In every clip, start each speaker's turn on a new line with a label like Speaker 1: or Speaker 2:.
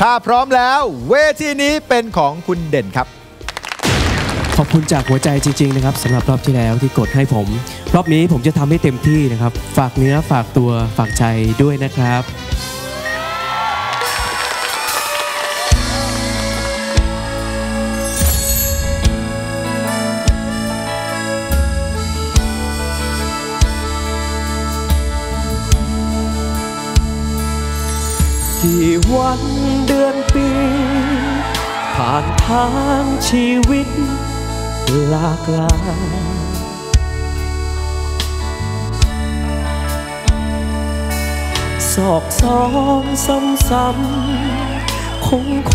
Speaker 1: ถ้าพร้อมแล้วเวทีนี้เป็นของคุณเด่นครับ
Speaker 2: ขอบคุณจากหัวใจจริงๆนะครับสำหรับรอบที่แล้วที่กดให้ผม รอบนี้ผมจะทำให้เต็มที่นะครับ ฝากเนื้อฝากตัวฝากใจด้วยนะครับ กี่วันเดือนปี ผ่านทางชีวิตหลากหลายสอกซ้อนซ้ำๆคงค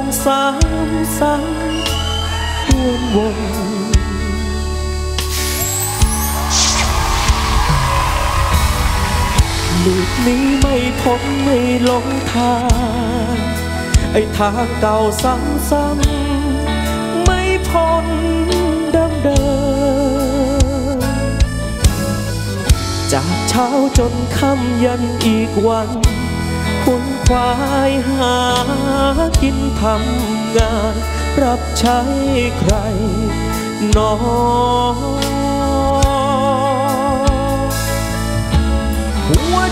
Speaker 2: งซ้ำซ้ำวนวน ลุดนี้ไม่พ้นไม่หลงทาง ไอ้ทางเก่าซ้ำๆไม่พ้นเดิมเดิมจากเช้าจนค่ำยันอีกวันคุณควายหากินทำงาน รับใช้ใครหนอหั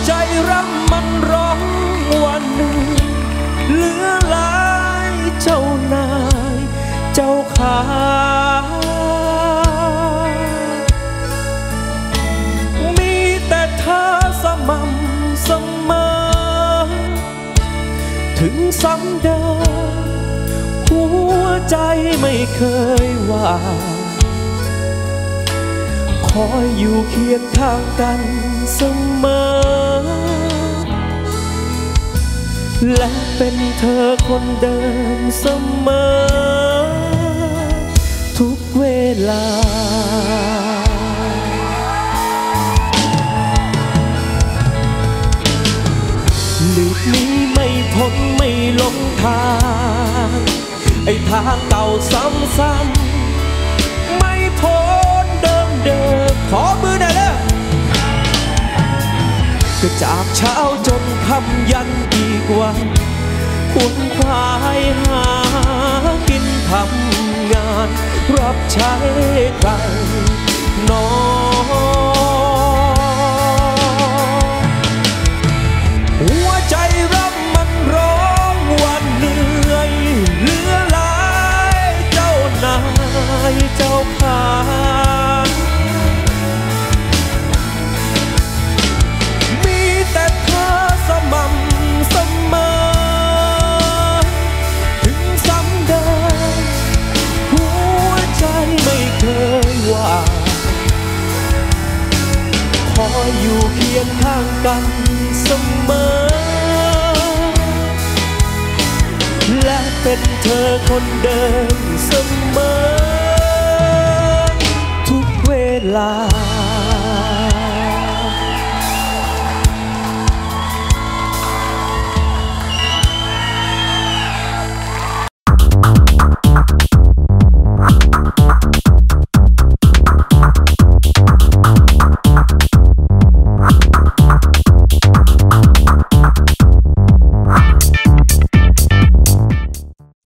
Speaker 2: ใจรักมันร้องวันหนึ่งเหลือหลายเจ้านายเจ้าขามีแต่เธอสม่ำเสมอ ถึงซ้ำเดิมหัวใจไม่เคยว่า อยอยู่เคียงข้างกันเสมอ และเป็นเธอคนเดิมเสมอ ทุกเวลา หลีกนี้ไม่พ้นไม่หลงทาง ไอ้ทางเก่าซ้ำๆ จากเช้าจนค่ำยันอีกวันควรควายหากินทำงาน รับใช้ใคร อยู่เคียงข้างกันเสมอ และเป็นเธอคนเดิมเสมอ ทุกเวลา